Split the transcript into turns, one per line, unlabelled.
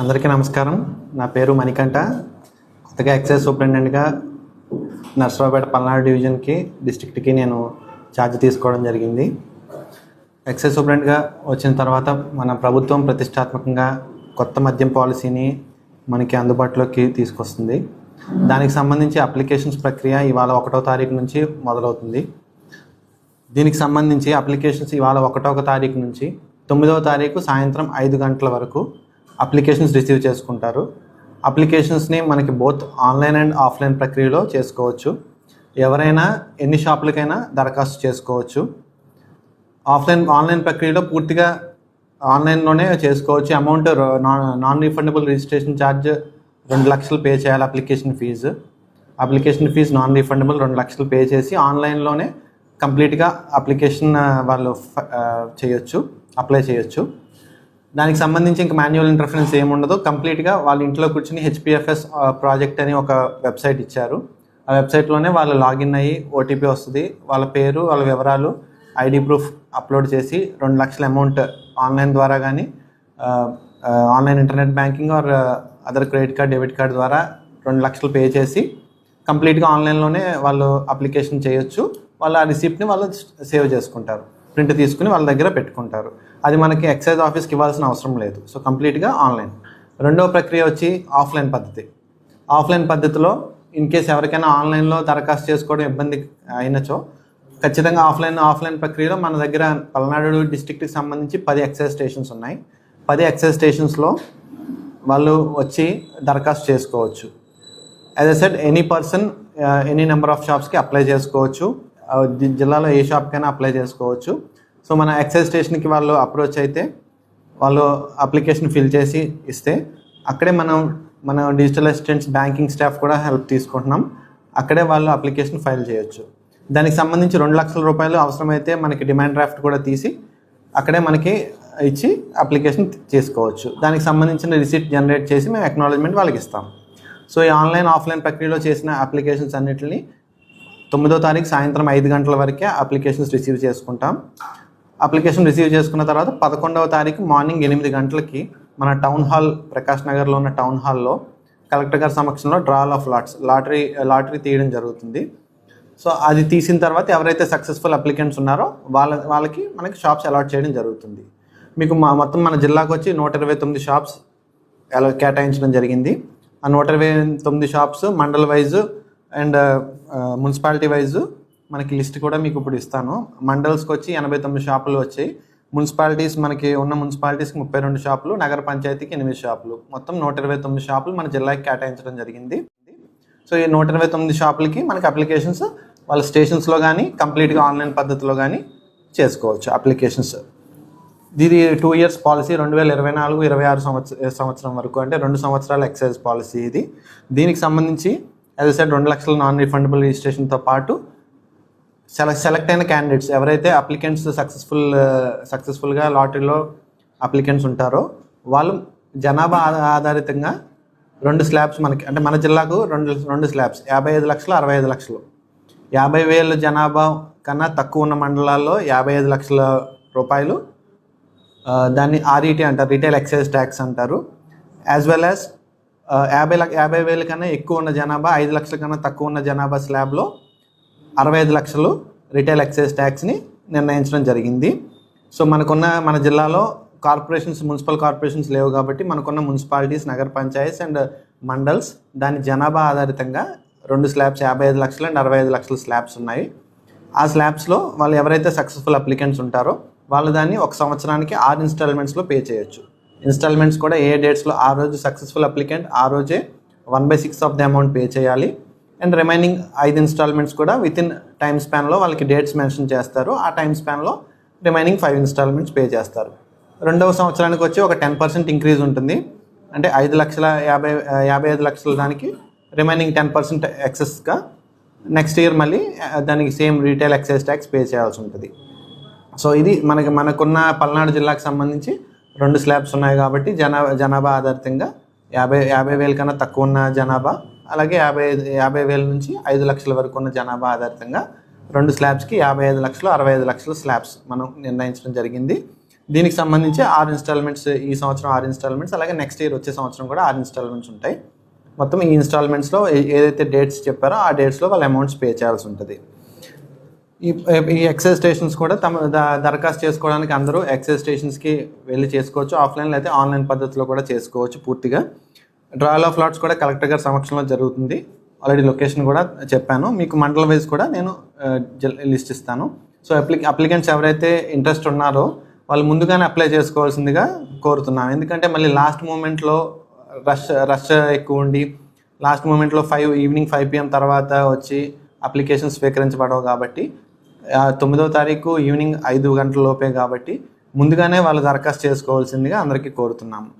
అందరికీ నమస్కారం. నా పేరు మణికంఠ. కొత్తగా ఎక్సైజ్ సూపరింటెండెంట్గా నర్సరావుపేట పల్నాడు డివిజన్కి డిస్ట్రిక్ట్కి నేను ఛార్జ్ తీసుకోవడం జరిగింది. ఎక్సైజ్ సూపరింటెండెంట్గా వచ్చిన తర్వాత మన ప్రభుత్వం ప్రతిష్టాత్మకంగా కొత్త మద్యం పాలసీని మనకి అందుబాటులోకి తీసుకొస్తుంది. దానికి సంబంధించి అప్లికేషన్స్ ప్రక్రియ ఇవాళ ఒకటో తారీఖు నుంచి మొదలవుతుంది. దీనికి సంబంధించి అప్లికేషన్స్ ఇవాళ ఒకటో తారీఖు నుంచి తొమ్మిదవ తారీఖు సాయంత్రం ఐదు గంటల వరకు అప్లికేషన్స్ రిసీవ్ చేసుకుంటారు. అప్లికేషన్స్ని మనకి బోత్ ఆన్లైన్ అండ్ ఆఫ్లైన్ ప్రక్రియలో చేసుకోవచ్చు. ఎవరైనా ఎన్ని షాపులకైనా దరఖాస్తు చేసుకోవచ్చు. ఆఫ్లైన్ ఆన్లైన్ ప్రక్రియలో పూర్తిగా ఆన్లైన్లోనే చేసుకోవచ్చు. Amount non refundable registration charge రెండు లక్షలు పే చేయాలి application fee. Application fee non refundable రెండు లక్షలు పే చేసి ఆన్లైన్లోనే కంప్లీట్గా అప్లికేషన్ వాళ్ళు చేయొచ్చు అప్లై చేయొచ్చు. దానికి సంబంధించి ఇంకా మాన్యువల్ ఇంటర్ఫరెన్స్ ఏముండదు. కంప్లీట్గా వాళ్ళ ఇంట్లో కూర్చుని హెచ్పిఎఫ్ఎస్ ప్రాజెక్ట్ అని ఒక వెబ్సైట్ ఇచ్చారు. ఆ వెబ్సైట్లోనే వాళ్ళు లాగిన్ అయ్యి ఓటీపీ వస్తుంది. వాళ్ళ పేరు వాళ్ళ వివరాలు ఐడి ప్రూఫ్ అప్లోడ్ చేసి రెండు లక్షల అమౌంట్ ఆన్లైన్ ద్వారా కానీ online internet banking or other credit card debit card ద్వారా రెండు లక్షలు పే చేసి కంప్లీట్గా ఆన్లైన్లోనే వాళ్ళు అప్లికేషన్ చేయొచ్చు. వాళ్ళు ఆ రిసిప్ట్ని వాళ్ళు సేవ్ చేసుకుంటారు. ప్రింట్ తీసుకుని వాళ్ళ దగ్గర పెట్టుకుంటారు. అది మనకి ఎక్సైజ్ ఆఫీస్కి ఇవ్వాల్సిన అవసరం లేదు. సో కంప్లీట్గా ఆన్లైన్. రెండవ ప్రక్రియ వచ్చి ఆఫ్లైన్ పద్ధతి. ఆఫ్లైన్ పద్ధతిలో ఇన్ కేస్ ఎవరికైనా ఆన్లైన్లో దరఖాస్తు చేసుకోవడం ఇబ్బంది అయినచో ఖచ్చితంగా ఆఫ్లైన్ ఆఫ్లైన్ ప్రక్రియలో మన దగ్గర పల్నాడు డిస్టిక్కి సంబంధించి పది ఎక్సైజ్ స్టేషన్స్ ఉన్నాయి. పది ఎక్సైజ్ స్టేషన్స్లో వాళ్ళు వచ్చి దరఖాస్తు చేసుకోవచ్చు. As a said any person any number of షాప్స్కి apply చేసుకోవచ్చు. జిల్లాలో ఏ షాప్కైనా అప్లై చేసుకోవచ్చు. సో మన ఎక్సైజ్ స్టేషన్కి వాళ్ళు అప్రోచ్ అయితే వాళ్ళు అప్లికేషన్ ఫిల్ చేసి ఇస్తే అక్కడే మనం మన డిజిటల్ అసిస్టెంట్స్ బ్యాంకింగ్ స్టాఫ్ కూడా హెల్ప్ తీసుకుంటున్నాం. అక్కడే వాళ్ళు అప్లికేషన్ ఫైల్ చేయొచ్చు. దానికి సంబంధించి రెండు లక్షల రూపాయలు అవసరమైతే మనకి డిమాండ్ డ్రాఫ్ట్ కూడా తీసి అక్కడే మనకి ఇచ్చి అప్లికేషన్ చేసుకోవచ్చు. దానికి సంబంధించిన రిసిప్ట్ జనరేట్ చేసి మేము అక్నాలజ్మెంట్ వాళ్ళకి ఇస్తాం. సో ఈ ఆన్లైన్ ఆఫ్లైన్ ప్రక్రియలో చేసిన అప్లికేషన్స్ అన్నిటిని తొమ్మిదో తారీఖు సాయంత్రం ఐదు గంటల వరకే అప్లికేషన్స్ రిసీవ్ చేసుకుంటాం. అప్లికేషన్ రిసీవ్ చేసుకున్న తర్వాత పదకొండవ తారీఖు మార్నింగ్ ఎనిమిది గంటలకి మన టౌన్ హాల్ ప్రకాష్ నగర్లో ఉన్న టౌన్ హాల్లో కలెక్టర్ గారి సమక్షంలో drawal of lots lottery lottery తీయడం జరుగుతుంది. సో అది తీసిన తర్వాత ఎవరైతే సక్సెస్ఫుల్ అప్లికెంట్స్ ఉన్నారో వాళ్ళ వాళ్ళకి మనకి షాప్స్ అలాట్ చేయడం జరుగుతుంది. మీకు మా మొత్తం మన జిల్లాకు వచ్చి నూట ఇరవై తొమ్మిది షాప్స్ ఎలా కేటాయించడం జరిగింది. ఆ నూట ఇరవై తొమ్మిది shops mandal wise and municipality wise మనకి లిస్ట్ కూడా మీకు ఇప్పుడు ఇస్తాను. మండల్స్కి వచ్చి ఎనభై తొమ్మిది షాపులు వచ్చాయి. మున్సిపాలిటీస్ మనకి ఉన్న మున్సిపాలిటీస్కి ముప్పై రెండు షాపులు నగర పంచాయతీకి ఎనిమిది షాపులు. మొత్తం నూట ఇరవై తొమ్మిది షాపులు మన జిల్లాకి కేటాయించడం జరిగింది. సో ఈ నూట ఇరవై తొమ్మిది షాపులకి మనకి అప్లికేషన్స్ వాళ్ళ స్టేషన్స్లో కానీ కంప్లీట్గా ఆన్లైన్ పద్ధతిలో కానీ చేసుకోవచ్చు అప్లికేషన్స్. ఇది టూ ఇయర్స్ పాలసీ రెండు వేల ఇరవై నాలుగు ఇరవై ఆరు సంవత్సర సంవత్సరం వరకు అంటే రెండు సంవత్సరాల ఎక్సైజ్ పాలసీ ఇది. దీనికి సంబంధించి యాజ్ సెడ్ రెండు లక్షల నాన్ రిఫండబుల్ రిజిస్ట్రేషన్తో పాటు సెలెక్ట్ సెలెక్ట్ అయిన క్యాండిడేట్స్ ఎవరైతే అప్లికెంట్స్ సక్సెస్ఫుల్ సక్సెస్ఫుల్గా లాటరీలో అప్లికెంట్స్ ఉంటారో వాళ్ళు జనాభా ఆధారితంగా రెండు స్లాబ్స్ మనకి అంటే మన జిల్లాకు రెండు రెండు స్లాబ్స్ యాభై ఐదు లక్షలు అరవై ఐదు లక్షలు. యాభై వేల జనాభా కన్నా తక్కువ ఉన్న మండలాల్లో యాభై ఐదు లక్షల రూపాయలు ఆ, దాన్ని ఆర్ఈటీ అంటారు రిటైల్ ఎక్సైజ్ ట్యాక్స్ అంటారు. యాజ్ వెల్ యాజ్ యాభై లక్ష యాభై వేల కన్నా ఎక్కువ ఉన్న జనాభా ఐదు లక్షల కన్నా తక్కువ ఉన్న జనాభా స్లాబ్లో అరవై ఐదు లక్షలు రిటైల్ ఎక్సైజ్ ట్యాక్స్ని నిర్ణయించడం జరిగింది. సో మనకున్న మన జిల్లాలో కార్పొరేషన్స్ మున్సిపల్ కార్పొరేషన్స్ లేవు కాబట్టి మనకున్న మున్సిపాలిటీస్ నగర పంచాయతీస్ అండ్ మండల్స్ దాని జనాభా ఆధారితంగా రెండు స్లాబ్స్ యాభై ఐదు లక్షలు అండ్ అరవై ఐదు లక్షల స్లాబ్స్ ఉన్నాయి. ఆ స్లాబ్స్లో వాళ్ళు ఎవరైతే సక్సెస్ఫుల్ అప్లికెంట్స్ ఉంటారో వాళ్ళు దాన్ని ఒక సంవత్సరానికి ఆరు ఇన్స్టాల్మెంట్స్లో పే చేయొచ్చు. ఇన్స్టాల్మెంట్స్ కూడా ఏ డేట్స్లో ఆ రోజు సక్సెస్ఫుల్ అప్లికెంట్ ఆ రోజే one by six of the amount pay చేయాలి. అండ్ రిమైనింగ్ ఐదు ఇన్స్టాల్మెంట్స్ కూడా విత్ ఇన్ టైమ్ స్పాన్లో వాళ్ళకి డేట్స్ మెన్షన్ చేస్తారు. ఆ టైం స్పాన్లో రిమైనింగ్ ఫైవ్ ఇన్స్టాల్మెంట్స్ పే చేస్తారు. రెండవ సంవత్సరానికి వచ్చి ఒక టెన్ పర్సెంట్ ఇంక్రీజ్ ఉంటుంది. అంటే ఐదు లక్షల యాభై యాభై ఐదు లక్షల దానికి రిమైనింగ్ టెన్ పర్సెంట్ ఎక్సెస్గా నెక్స్ట్ ఇయర్ మళ్ళీ దానికి same retail excise tax pay చేయాల్సి ఉంటుంది. సో ఇది మనకి మనకున్న పల్నాడు జిల్లాకు సంబంధించి రెండు స్లాబ్స్ ఉన్నాయి కాబట్టి జనాభా జనాభా ఆధారితంగా యాభై యాభై వేల కన్నా తక్కువ ఉన్న జనాభా అలాగే యాభై ఐదు యాభై వేల నుంచి ఐదు లక్షల వరకు ఉన్న జనాభా ఆధారితంగా రెండు స్లాబ్స్కి యాభై ఐదు లక్షలు అరవై ఐదు లక్షల స్లాబ్స్ మనం నిర్ణయించడం జరిగింది. దీనికి సంబంధించి ఆరు ఇన్స్టాల్మెంట్స్ ఈ సంవత్సరం ఆరు ఇన్స్టాల్మెంట్స్ అలాగే నెక్స్ట్ ఇయర్ వచ్చే సంవత్సరం కూడా ఆరు ఇన్స్టాల్మెంట్స్ ఉంటాయి. మొత్తం ఈ ఇన్స్టాల్మెంట్స్లో ఏదైతే డేట్స్ చెప్పారో ఆ డేట్స్లో వాళ్ళ అమౌంట్స్ పే చేయాల్సి ఉంటుంది. ఈ ఈ ఎక్సైజ్ స్టేషన్స్ కూడా తమ దరఖాస్తు చేసుకోవడానికి అందరూ ఎక్సైజ్ స్టేషన్స్కి వెళ్ళి చేసుకోవచ్చు. ఆఫ్లైన్ అయితే ఆన్లైన్ పద్ధతిలో కూడా చేసుకోవచ్చు పూర్తిగా. డ్రాయల్ ఆఫ్ లాట్స్ కూడా కలెక్టర్ గారి సమక్షంలో జరుగుతుంది. ఆల్రెడీ లొకేషన్ కూడా చెప్పాను. మీకు మండల వైజ్ కూడా నేను లిస్ట్ ఇస్తాను. సో అప్లి అప్లికెంట్స్ ఎవరైతే ఇంట్రెస్ట్ ఉన్నారో వాళ్ళు ముందుగానే అప్లై చేసుకోవాల్సిందిగా కోరుతున్నాను. ఎందుకంటే మళ్ళీ లాస్ట్ మూమెంట్లో రష్ రష్ ఎక్కువ ఉండి లాస్ట్ మూమెంట్లో ఫైవ్ ఈవినింగ్ ఫైవ్ పిఎం తర్వాత వచ్చి అప్లికేషన్ స్వీకరించబడవు కాబట్టి తొమ్మిదవ తారీఖు ఈవినింగ్ ఐదు గంటల లోపే కాబట్టి ముందుగానే వాళ్ళు దరఖాస్తు చేసుకోవాల్సిందిగా అందరికీ కోరుతున్నాము.